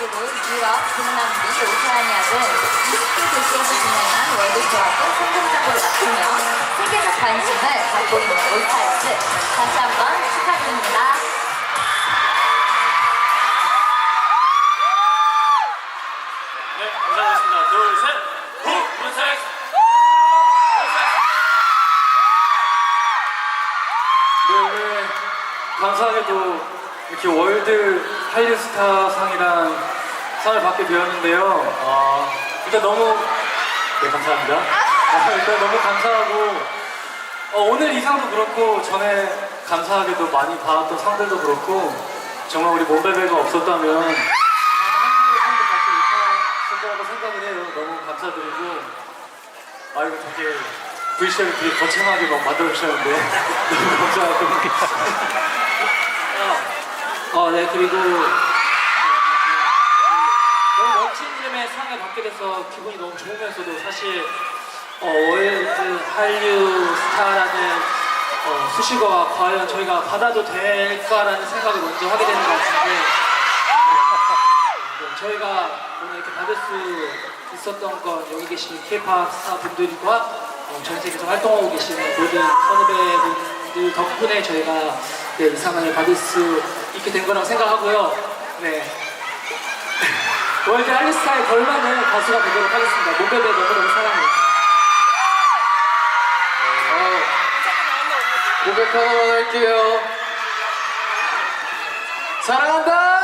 그리고 유럽, 동남미, 오세아니아 등 20개 도시에서 진행한 월드투어도 성공적으로 마치며 세계적 관심을 받고 있는 올스타즈 다시 한번 축하드립니다. 네, 감사하겠습니다. 둘, 셋. 후! 문색! 네, 오늘 감사하게도 이렇게 월드 한류스타 상이란 상을 받게 되었는데요. 아, 일단 너무, 네, 감사합니다. 아, 일단 너무 감사하고, 어, 오늘 이 상도 그렇고, 전에 감사하게도 많이 받았던 상들도 그렇고, 정말 우리 몸베베가 없었다면, 한국의 상도 받지 못했을 거라고 생각을 해요. 너무 감사드리고, 아, 이거 되게, VCR을 되게 거창하게 막 만들어주셨는데, 너무 감사하고. 어, 네, 그리고 너무 멋진 이름의 상을 받게 돼서 기분이 너무 좋으면서도 사실 어, 월드 한류 스타라는 어, 수식어가 과연 저희가 받아도 될까라는 생각을 먼저 하게 되는 것 같은데 네, 저희가 오늘 이렇게 받을 수 있었던 건 여기 계신 K-pop 스타 분들과 어, 전 세계에서 활동하고 계시는 모든 선후배분들 덕분에 저희가 네, 이 상을 받을 수 있게 된 거라고 생각하고요. 네. 월드 할리스타에 걸맞는 가수가 되도록 하겠습니다. 몸베베 너무너무 사랑해요. 고백 하나만 할게요. 사랑한다!